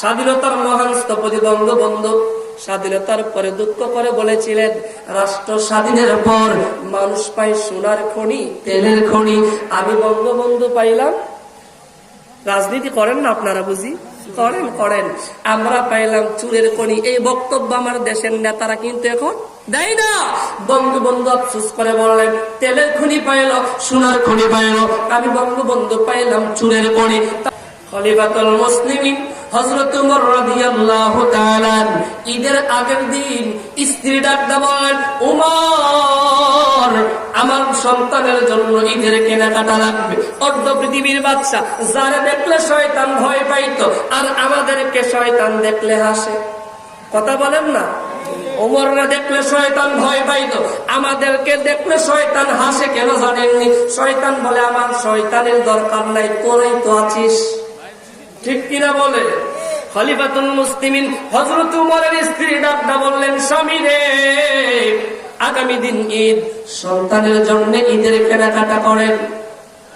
স্বাধীনতার মহান স্থপতি বঙ্গবন্ধু স্বাধীনতার পরে দুঃখ করে বলেছিলেন, রাষ্ট্র স্বাধীনের পর মানুষ পাই সোনার খনি, তেলের খনি। আমি বঙ্গবন্ধু পাইলাম। রাজনীতি করেন না আপনারা বুঝি? করেন করেন। আমরা পাইলাম চুরের খনি। এই বক্তব্য আমার দেশের নেতারা কিন্তু এখন দেয় না। বঙ্গবন্ধু আফসোস করে বললেন, তেলের খনি পাইল, সোনার খনি পাইল। আমি বঙ্গবন্ধু পাইলাম চুরের খনি। খলিফাতুল মুসলিমিন হযরত উমর রাদিয়াল্লাহু তাআলা ঈদের আগের দিন স্ত্রী ডাক বলেন, উমর, আমার সন্তানের জন্য ঈদের কেনাকাটা লাগবে। অর্ধ পৃথিবীর বাচ্চা, যারা দেখলে শয়তান ভয় পাইতো আর আমাদেরকে শয়তান দেখলে হাসে। কথা বলেন না? ওমররা দেখলে শয়তান ভয় পাইতো, আমাদেরকে দেখলে শয়তান হাসে কেন জানেননি? শয়তান বলে, আমার শয়তানের দরকার নাই, তোরাই তো আছিস। ঠিক কিনা বলে? খলিফাতুল মুসলিমিন হযরত উমরের স্ত্রী ডাক্তা বললেন, স্বামী রে, আগামী দিন ঈদ, সন্তানের জন্য ঈদের কেনাকাটা করেন।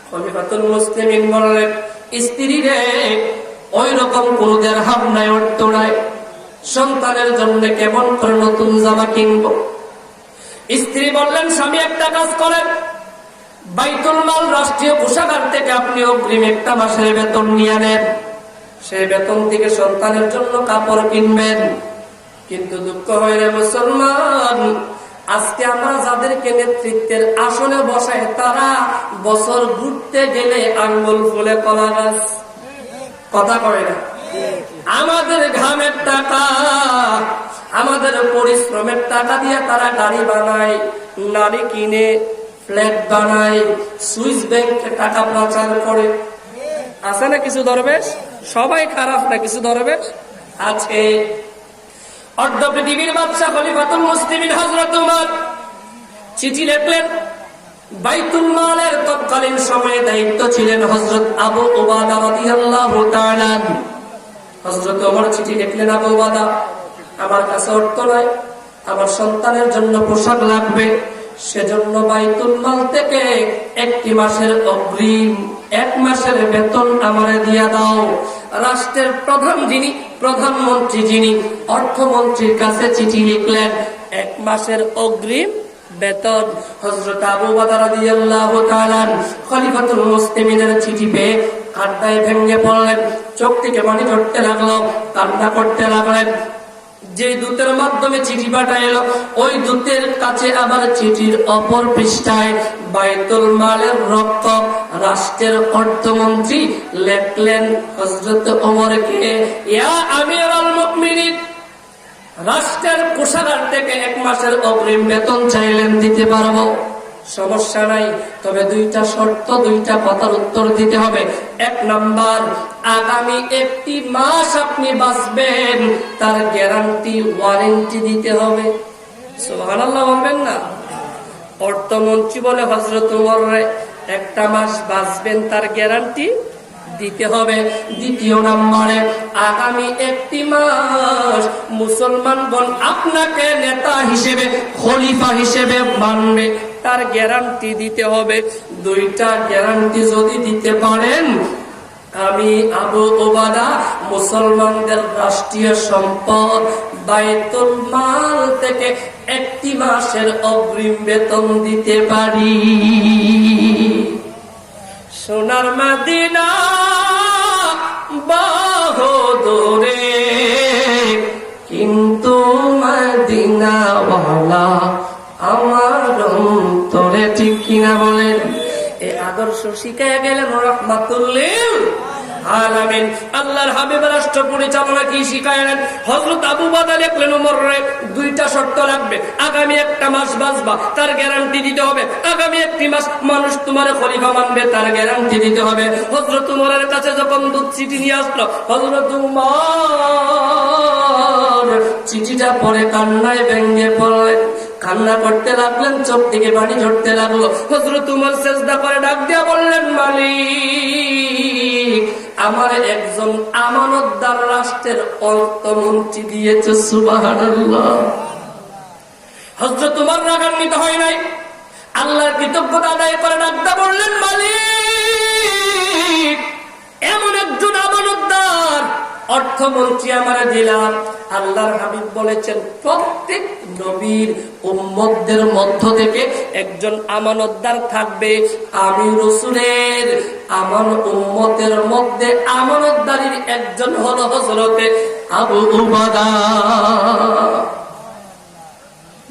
খলিফাতুল মুসলিমিন বললেন, স্ত্রী রে ওই রকম কোন দেড়হাম নাই। সন্তানের জন্য কেমন করে নতুন জামা কিনব? স্ত্রী বললেন, স্বামী, একটা কাজ করেন। বাইতুল মাল রাষ্ট্রীয় কোষাগার থেকে আপনি অগ্রিম একটা মাসের বেতন নিয়ে নেন। সেই বেতন থেকে সন্তানের জন্য কাপড় কিনবেন। কিন্তু দুঃখ হয় রে মুসলমান, আজকে আমরা যাদেরকে নেতৃত্বের আসনে বসায়, তারা বছর ঘুরতে গেলে আঙ্গুল ফুলে কলা গাছ। কথা কয় না? আমাদের ঘামের টাকা, আমাদের পরিশ্রমের টাকা দিয়ে তারা গাড়ি বানায় নারী কিনে, ফ্ল্যাট বানায়, সুইস ব্যাংকে টাকা পাচার করে। আছে না কিছু দরবেশ? সবাই খারাপ না, কিছু দরবেশ আছে অর্ধ পৃথিবীর বাদশাহ খলিফাতুল মুসলিমিন হযরত উমর চিঠি লিখলেন, বাইতুল মালের তৎকালীন সময়ে দায়িত্ব ছিলেন হযরত আবু উবাদা রাদিয়াল্লাহু তাআলা হযরত ওমর চিঠি লিখলেন, আবু উবাদা, আমার কাছে অর্থ নাই, আমার সন্তানের জন্য পোশাক লাগবে সেজন্য বাইতুল মাল থেকে একটি মাসের অগ্রিম, এক মাসের বেতন আমারে দিয়া দাও। রাষ্ট্রের প্রধান যিনি, প্রধানমন্ত্রী যিনি, অর্থমন্ত্রীর কাছে চিঠি লিখলেন, এক মাসের অগ্রিম বেতন। হযরত আবু বকর রাদিয়াল্লাহু তাআলা খলিফাতুল মুসলিমিনের চিঠি পেয়ে কান্নায় ভেঙে পড়লেন। চোখ থেকে পানি ঝরতে লাগল, কান্না করতে লাগলেন। যে দূতের মাধ্যমে চিঠি পাঠাইলো, ওই দূতের কাছে আবার চিঠির অপর পৃষ্ঠায়, বাইতুল মালের রক্ষক রাষ্ট্রের অর্থমন্ত্রী লেখলেন হজরত ওমরকে, ইয়া আমির আল মুকমিনিন রাষ্ট্রের কোষাগার থেকে এক মাসের অগ্রিম বেতন চাইলেন, দিতে পারব? সমস্যা নাই, তবে দুইটা শর্ত, দুইটা কথার উত্তর দিতে হবে। এক নাম্বার, আগামী একটি মাস আপনি বাঁচবেন, তার গ্যারান্টি, ওয়ারেন্টি দিতে হবে। সুবহানাল্লাহ বলবেন না? অর্থমন্ত্রী বলে হজরত একটা মাস বাঁচবেন, তার গ্যারান্টি দিতে হবে। দ্বিতীয় নম্বরে, আগামী একটি মাস মুসলমান বল আপনাকে নেতা হিসেবে, খলিফা হিসেবে মানবে। তার গ্যারান্টি দিতে হবে দুইটা গ্যারান্টি যদি দিতে পারেন, আমি আবু ওবাদা মুসলমানদের রাষ্ট্রীয় সম্পদ বাইতুল মাল থেকে একটি মাসের অগ্রিম বেতন দিতে পারি। সোনার মাদিনা বাহদুরে, কিন্তু মাদিনাওয়ালা এই আদর্শ গেলেন রহমাতুল্লিল আলামিন আল্লাহর হাবিব রাষ্ট্র পরিচালনা কি শিখাইলেন হযরত আবু বাদা লিখলেন দুইটা শর্ত লাগবে। আগামী একটা মাস বাঁচবা, তার গ্যারান্টি দিতে হবে। আগামী একটি মাস মানুষ তোমার খলিফা মানবে, তার গ্যারান্টি দিতে হবে। হযরত উমরের কাছে যখন দুধ চিঠি নিয়ে আসলো, হযরত উমর চিঠিটা পরে কান্নায় ভেঙে পড়লেন কান্না করতে লাগলেন, চোখ থেকে পানি ঝরতে লাগল। হজরত উমর চেষ্টা করে ডাক দিয়া বললেন, মালিক, আমার একজন আমানতদার রাষ্ট্রের অর্থমন্ত্রী দিয়েছে সুবাহ হজরত উমর রাগান্বিত হয় নাই। আল্লাহর কৃতজ্ঞতা আদায় করে ডাকতে বললেন, মালিক, এমন একজন আমানতদার অর্থমন্ত্রী আমার দিলাম। আল্লাহর হাবিব বলেছেন, প্রত্যেক নবীর উম্মতদের মধ্য থেকে একজন আমানতদার থাকবে। আমি রসুলের আমার উম্মতের মধ্যে আমানতদারির একজন হলো হজরতে আবু উবাদা।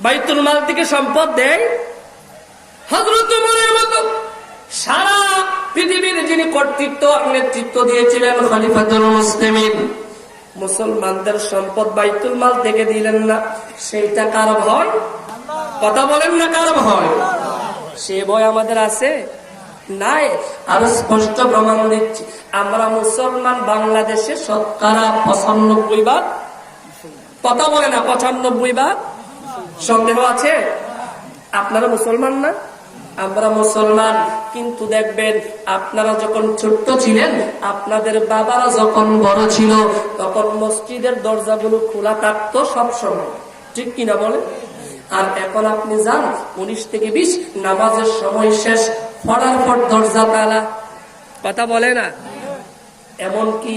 বাইতুল মাল থেকে সম্পদ দেয়। হজরত উমরের মতো সারা পৃথিবীর যিনি কর্তৃত্ব নেতৃত্ব দিয়েছিলেন খলিফাতুল মুসলিমিন মুসলমানদের সম্পদ বাইতুল মাল থেকে দিলেন না। সেইটা কার ভয়? কথা বলেন না কার ভয়? সে ভয় আমাদের আছে? নাই। আরও স্পষ্ট প্রমাণ দিচ্ছি। আমরা মুসলমান বাংলাদেশে শতকরা পঁচানব্বই ভাগ। কথা বলে না, পঁচানব্বই ভাগ। সন্দেহ আছে? আপনারা মুসলমান না? আমরা মুসলমান, কিন্তু দেখবেন আপনারা যখন ছোট্ট ছিলেন, আপনাদের বাবারা যখন বড় ছিল, তখন মসজিদের দরজাগুলো খোলা থাকতো সবসময়। ঠিক কিনা বলে আর এখন আপনি যান, উনিশ থেকে বিশ, নামাজের সময় শেষ পড়ার পর দরজা তালা। কথা বলে না? এমনকি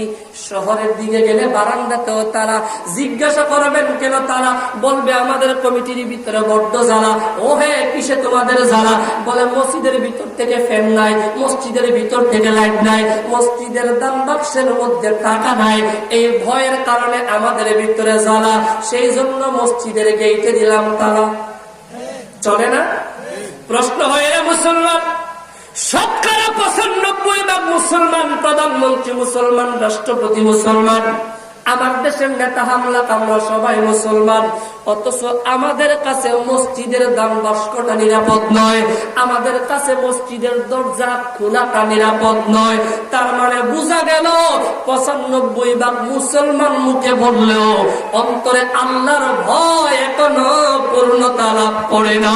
শহরের দিকে গেলে বারান্দাতেও তারা জিজ্ঞাসা করবেন কেন? তারা বলবে, আমাদের কমিটির ভিতরে বড্ড জ্বালা। ও হে কিসে তোমাদের জ্বালা? বলে, মসজিদের ভিতর থেকে ফ্যান নাই, মসজিদের ভিতর থেকে লাইট নাই, মসজিদের দাম বাক্সের মধ্যে টাকা নাই। এই ভয়ের কারণে আমাদের ভিতরে জ্বালা। সেই জন্য মসজিদের গেইটে দিলাম তারা চলে না? প্রশ্ন হয় মুসলমান পঁচানব্বই ভাগ মুসলমান, প্রধানমন্ত্রী মুসলমান, রাষ্ট্রপতি মুসলমান। আমার দেশের নেতা হামলা কামলা সবাই মুসলমান। অথচ আমাদের কাছে মসজিদের দাম বাস্কটা নিরাপদ নয়। আমাদের কাছে মসজিদের দরজা খোলাটা নিরাপদ নয়। তার মানে বোঝা গেল, পঁচানব্বই ভাগ মুসলমান মুখে বললেও অন্তরে আল্লাহর ভয় এখনও পূর্ণতা লাভ করে না